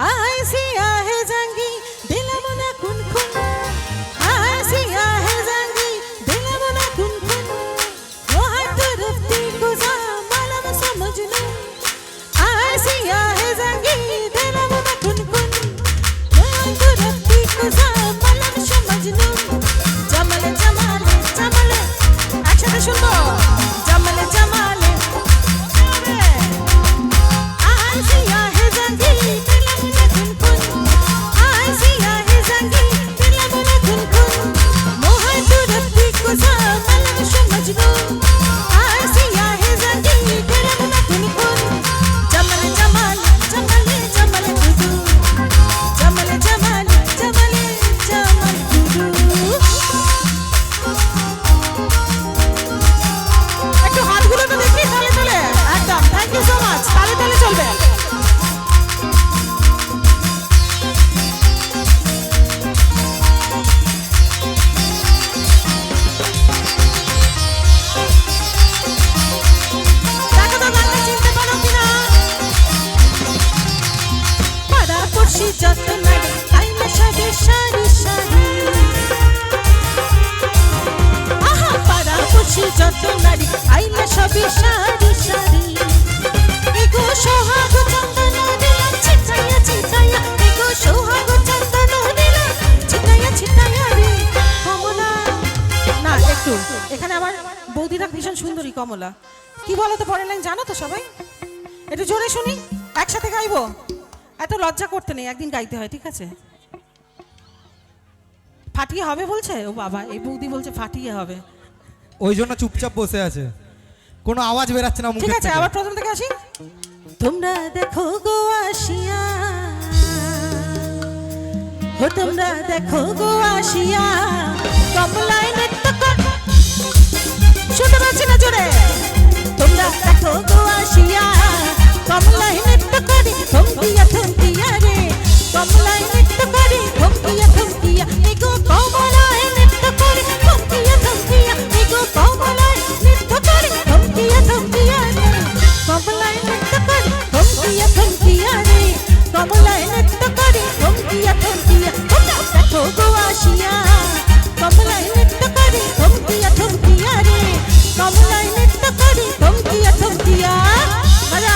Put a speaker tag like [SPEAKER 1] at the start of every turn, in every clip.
[SPEAKER 1] Ay, sí, ay. এখানে আমার বৌদিরা ভীষণ সুন্দরী, কমলা। কি বলো তো পরের লাইন, জানো তো সবাই? একটু জোরে শুনি, একসাথে গাইবো? এত লজ্জা করতে নেই, একদিন গাইতে হয়, ঠিক আছে? ফাটিয়ে হবে বলছে? ও বাবা, এই বৌদি বলছে ফাটিয়ে হবে।
[SPEAKER 2] ওই জন্য চুপচাপ বসে আছে। কোনো আওয়াজ বেরাচ্ছে না
[SPEAKER 1] ঠিক আছে আবার প্রথম থেকে আসি? তোমরা দেখো গো আসিয়া। ও তোমরা দেখো গো আসিয়া। কমলায় নৃত্য কর। শুনতে পাচ্ছি না জোরে। নৃত্য করি ধমকিয়া ধমকিয়া। মজা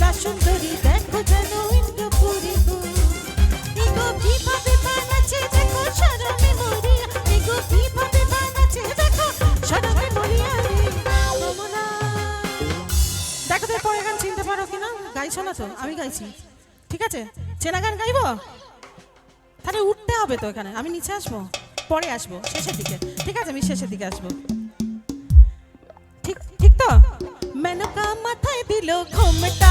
[SPEAKER 1] দেখো যেন পরে গান চিনতে পারো কিনা গাইছো না তো? আমি গাইছি। ঠিক আছে? চেনা গান গাইবো? তাহলে উঠতে হবে তো এখানে। আমি নিচে আসব? পরে আসব? শেষের দিকে। ঠিক আছে, আমি শেষের দিকে আসব। ঠিক ঠিক তো? মেনকা মাথায় দিল ঘোমটা।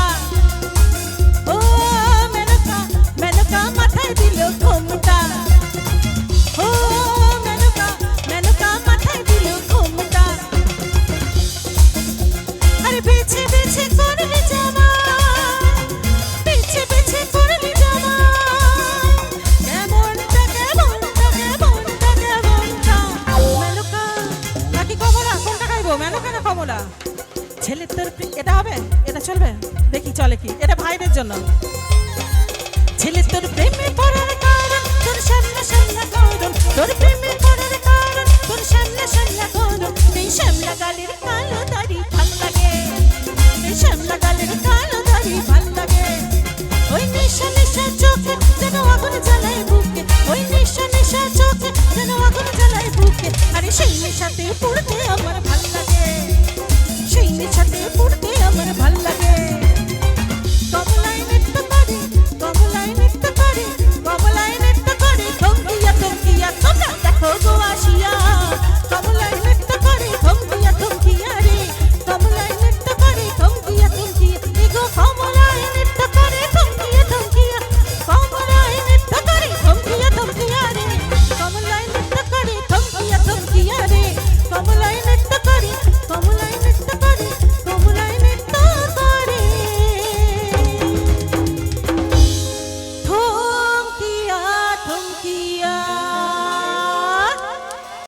[SPEAKER 1] চলবে? দেখি চলে কি। এটা ভাইদের জন্য। ছেলে তোর প্রেমে পড়ার কারণ, তোর সামনে সামনে কারণ তোর প্রেম